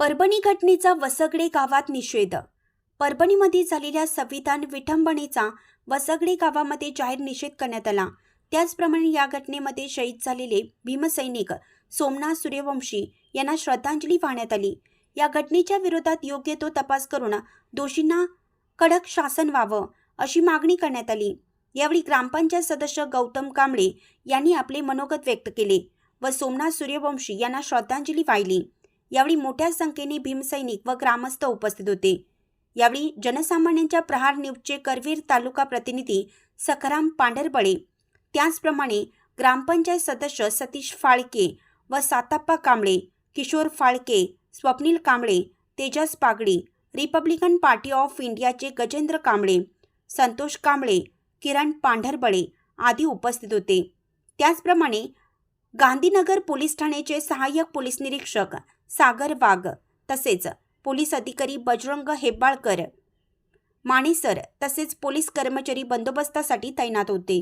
परभणी घटनेचा वसगडे गावात निषेध. परभणीमध्ये झालेल्या संविधान विठंबनेचा वसगडे गावामध्ये जाहीर निषेध करण्यात आला. त्याचप्रमाणे या घटनेमध्ये शहीद झालेले भीमसैनिक सोमनाथ सूर्यवंशी यांना श्रद्धांजली वाहण्यात आली. या घटनेच्या विरोधात योग्य तो तपास करून दोषींना कडक शासन व्हावं अशी मागणी करण्यात आली. यावेळी ग्रामपंचायत सदस्य गौतम कांबळे यांनी आपले मनोगत व्यक्त केले व सोमनाथ सूर्यवंशी यांना श्रद्धांजली वाहिली. यावेळी मोठ्या संख्येने भीमसैनिक व ग्रामस्थ उपस्थित होते. यावेळी जनसामान्यांच्या प्रहार न्यूजचे करवीर तालुका प्रतिनिधी सखराम पांढरबळे त्याचप्रमाणे ग्रामपंचायत सदस्य सतीश फाळके व Satappa Kamble Kishor Phalke Swapnil Kamble Tejas Pagdi Republican Party of इंडियाचे गजेंद्र कांबळे संतोष कांबळे किरण पांढरबळे आदी उपस्थित होते. त्याचप्रमाणे गांधीनगर पोलीस ठाण्याचे सहाय्यक पोलीस निरीक्षक सागर वाघ तसेच पोलीस अधिकारी बजरंग हेब्बाळकर माणेसर तसेच पोलीस कर्मचारी बंदोबस्तासाठी तैनात होते.